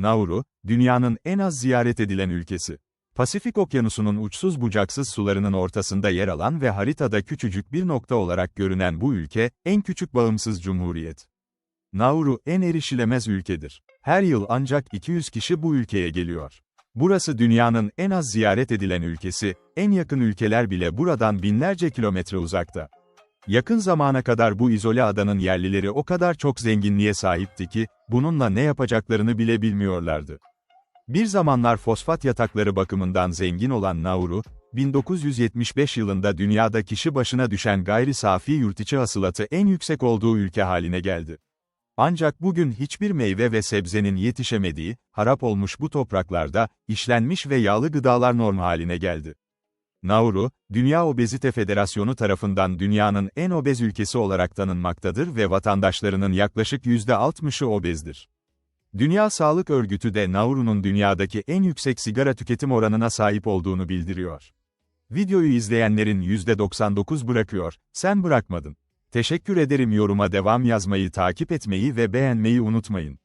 Nauru, dünyanın en az ziyaret edilen ülkesi. Pasifik Okyanusu'nun uçsuz bucaksız sularının ortasında yer alan ve haritada küçücük bir nokta olarak görünen bu ülke, en küçük bağımsız cumhuriyet. Nauru en erişilemez ülkedir. Her yıl ancak 200 kişi bu ülkeye geliyor. Burası dünyanın en az ziyaret edilen ülkesi, en yakın ülkeler bile buradan binlerce kilometre uzakta. Yakın zamana kadar bu izole adanın yerlileri o kadar çok zenginliğe sahipti ki, bununla ne yapacaklarını bile bilmiyorlardı. Bir zamanlar fosfat yatakları bakımından zengin olan Nauru, 1975 yılında dünyada kişi başına düşen gayri safi yurtiçi hasılatı en yüksek olduğu ülke haline geldi. Ancak bugün hiçbir meyve ve sebzenin yetişemediği, harap olmuş bu topraklarda, işlenmiş ve yağlı gıdalar norm haline geldi. Nauru, Dünya Obezite Federasyonu tarafından dünyanın en obez ülkesi olarak tanınmaktadır ve vatandaşlarının yaklaşık %60'ı obezdir. Dünya Sağlık Örgütü de Nauru'nun dünyadaki en yüksek sigara tüketim oranına sahip olduğunu bildiriyor. Videoyu izleyenlerin %99 bırakıyor, sen bırakmadın. Teşekkür ederim yoruma devam yazmayı takip etmeyi ve beğenmeyi unutmayın.